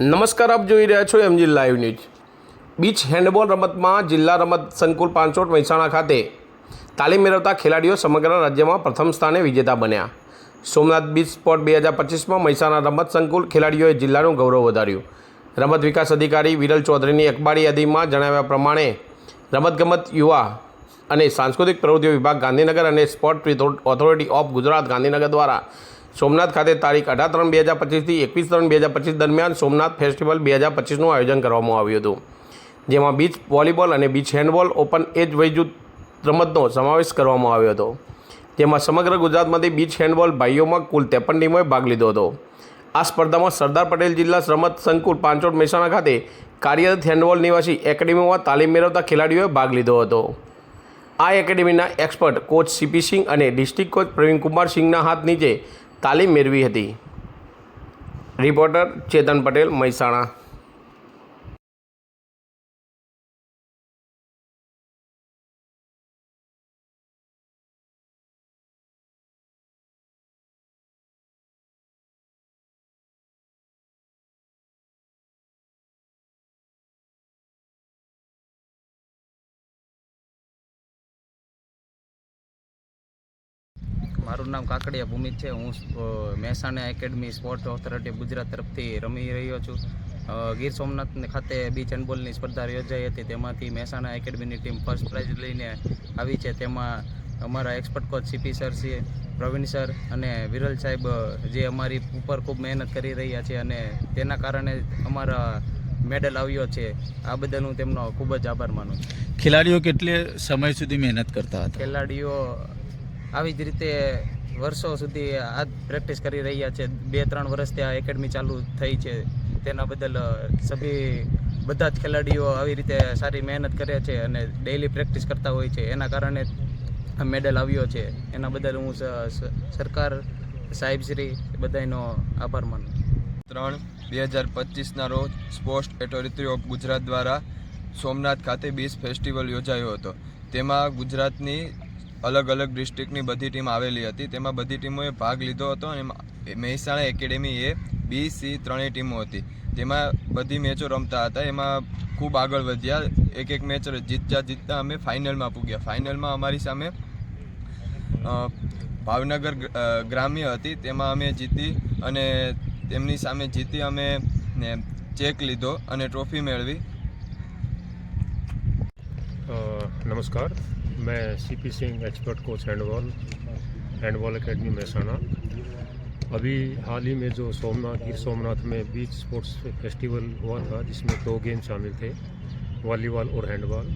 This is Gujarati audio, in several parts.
નમસ્કાર, આપ જોઈ રહ્યા છો MG live news. Beach handball રમતમાં જિલ્લા રમત સંકુલ પાંચોટ મહેસાણા ખાતે તાલીમ મેળવતા ખેલાડીઓ સમગ્ર રાજ્યમાં પ્રથમ સ્થાને વિજેતા બન્યા. સોમનાથ બીચ સ્પોર્ટ બે હજાર પચીસમાં મહેસાણા રમત સંકુલ ખેલાડીઓએ જિલ્લાનું ગૌરવ વધાર્યું. રમત વિકાસ અધિકારી વિરલ ચૌધરીની અખબારી યાદીમાં જણાવ્યા પ્રમાણે, રમતગમત યુવા અને સાંસ્કૃતિક પ્રવૃત્તિઓ વિભાગ ગાંધીનગર અને sport authority of Gujarat Gandhinagar દ્વારા સોમનાથ ખાતે તારીખ અઢાર ત્રણ બે હજાર પચીસથી એકવીસ ત્રણ બે હજાર પચીસ દરમિયાન સોમનાથ ફેસ્ટિવલ બે હજાર પચીસનું આયોજન કરવામાં આવ્યું હતું. જેમાં બીચ વોલીબોલ અને બીચ હેન્ડબોલ, ઓપન એજ વયજૂથ રમતનો સમાવેશ કરવામાં આવ્યો હતો. જેમાં સમગ્ર ગુજરાતમાંથી બીચ હેન્ડબોલ ભાઈઓમાં કુલ ત્રેપન ટીમોએ ભાગ લીધો હતો. આ સ્પર્ધામાં સરદાર પટેલ જિલ્લા રમત સંકુલ પાંચોટ મહેસાણા ખાતે કાર્યરત હેન્ડબોલ નિવાસી એકેડેમીમાં તાલીમ મેળવતા ખેલાડીઓએ ભાગ લીધો હતો. આ એકેડેમીના એક્સપર્ટ કોચ સીપી સિંહ અને ડિસ્ટ્રિક્ટ કોચ પ્રવીણ કુમાર સિંહના હાથ નીચે તાલીમ મેળવી હતી. રિપોર્ટર ચેતન પટેલ મહેસાણા. મારું નામ કાકડિયા ભૂમિત છે. હું Mehsana academy sport authority Gujarat તરફથી રમી રહ્યો છું. ગીર સોમનાથ ખાતે બીચ હેન્ડબોલની સ્પર્ધા યોજાઈ હતી. તેમાંથી મહેસાણા એકેડમીની ટીમ ફર્સ્ટ પ્રાઇઝ લઈને આવી છે. તેમાં અમારા એક્સપર્ટ કોચ સીપી સર છે પ્રવીણ સર અને વિરલ સાહેબ જે અમારી ઉપર ખૂબ મહેનત કરી રહ્યા છે અને તેના કારણે અમારા મેડલ આવ્યો છે. આ બદલ હું તેમનો ખૂબ જ આભાર માનું છું. ખેલાડીઓ કેટલે સમય સુધી મહેનત કરતા હતા? ખેલાડીઓ આવી જ રીતે વર્ષો સુધી આ પ્રેક્ટિસ કરી રહ્યા છે. બે, ત્રણ વર્ષથી આ એકેડમી ચાલુ થઈ છે. તેના બદલ સભી બધા જ ખેલાડીઓ આવી રીતે સારી મહેનત કરે છે અને ડેઈલી પ્રેક્ટિસ કરતા હોય છે. એના કારણે મેડલ આવ્યો છે. એના બદલ હું સરકાર સાહેબ સાહેબશ્રી બધાનો આભાર માનું ત્રણ, બે હજાર પચીસના રોજ સ્પોર્ટ્સ ઓથોરિટી ઓફ ગુજરાત દ્વારા સોમનાથ ખાતે બીચ ફેસ્ટિવલ યોજાયો હતો. તેમાં ગુજરાતની અલગ અલગ ડિસ્ટ્રિક્ટની બધી ટીમ આવેલી હતી. તેમાં બધી ટીમોએ ભાગ લીધો હતો અને Mehsana academy A B C ત્રણેય ટીમો હતી. તેમાં બધી મેચો રમતા હતા. એમાં ખૂબ આગળ વધ્યા. એક એક મેચ જીતતા જીતતા અમે ફાઇનલમાં પૂગ્યા. ફાઇનલમાં અમારી સામે ભાવનગર ગ્રામ્ય હતી. તેમાં અમે જીતી અને તેમની સામે જીતી અમે ચેક લીધો અને ટ્રોફી મેળવી. નમસ્કાર. मैं CP Singh expert coach handball handball academy Mehsana अभी हाल ही में जो सोमनाथ, गिर सोमनाथ में बीच स्पोर्ट्स फेस्टिवल हुआ था, जिसमें दो गेम शामिल थे वॉलीबॉल और हैंडबॉल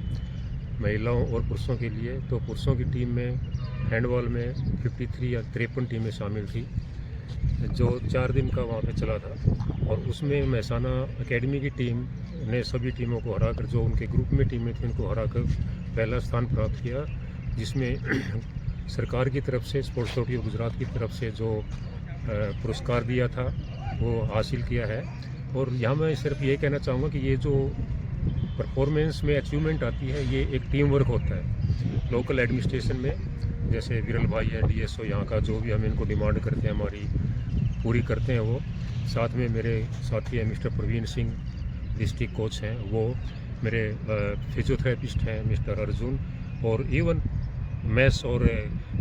महिलाओं और पुरुषों के लिए तो पुरुषों की टीम में हैंडबॉल में 53 या तिरपन टीमें शामिल थी, जो चार दिन का वहाँ पे चला था। और उसमें महसाना एकेडमी की टीम ने सभी टीमों को हराकर, जो उनके ग्रुप में टीमें थी, उनको हराकर पहला स्थान प्राप्त किया, जिसमें सरकार की तरफ़ से, स्पोर्ट्स अथॉरिटी ऑफ़ गुजरात की तरफ़ से जो पुरस्कार दिया था, वो हासिल किया है। और यहाँ मैं सिर्फ़ ये कहना चाहूँगा कि ये जो परफॉर्मेंस में अचीवमेंट आती है, ये एक टीम वर्क होता है। लोकल एडमिनिस्ट्रेशन में, जैसे विरल भाई है डी एस यहाँ का जो भी हम इनको डिमांड करते हैं, हमारी पूरी करते हैं वो। साथ में मेरे साथी हैं, mister Praveen Singh district coach हैं, वो मेरे फिजियोथेरेपिस्ट हैं मिस्टर अर्जुन और इवन मैस और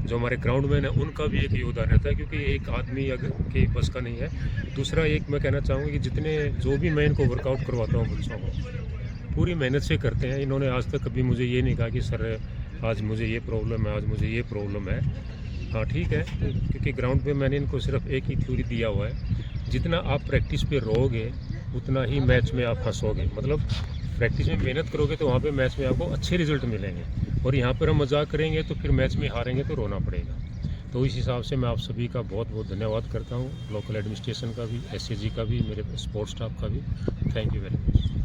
जो हमारे ग्राउंड मैन है, उनका भी एक योगदान रहता है क्योंकि एक आदमी अगर के बस का नहीं है। दूसरा एक मैं कहना चाहूँगा कि जितने जो भी मैं इनको वर्कआउट करवाता हूँ बच्चों को, पूरी मेहनत से करते हैं। इन्होंने आज तक कभी मुझे ये नहीं कहा कि, सर, आज मुझे ये प्रॉब्लम है, आज मुझे ये प्रॉब्लम है। हाँ ठीक है, क्योंकि ग्राउंड पे मैंने इनको सिर्फ़ एक ही थ्योरी दिया हुआ है। जितना आप प्रैक्टिस पे रहोगे, उतना ही मैच में आप हंसोगे। मतलब प्रैक्टिस में मेहनत करोगे तो वहाँ पे मैच में आपको अच्छे रिज़ल्ट मिलेंगे। और यहाँ पर हम मज़ाक करेंगे तो फिर मैच में हारेंगे तो रोना पड़ेगा। तो इस हिसाब से मैं आप सभी का बहुत बहुत धन्यवाद करता हूँ। लोकल एडमिनिस्ट्रेशन का भी एस का भी, मेरे स्पोर्ट्स स्टाफ का भी। Thank you very much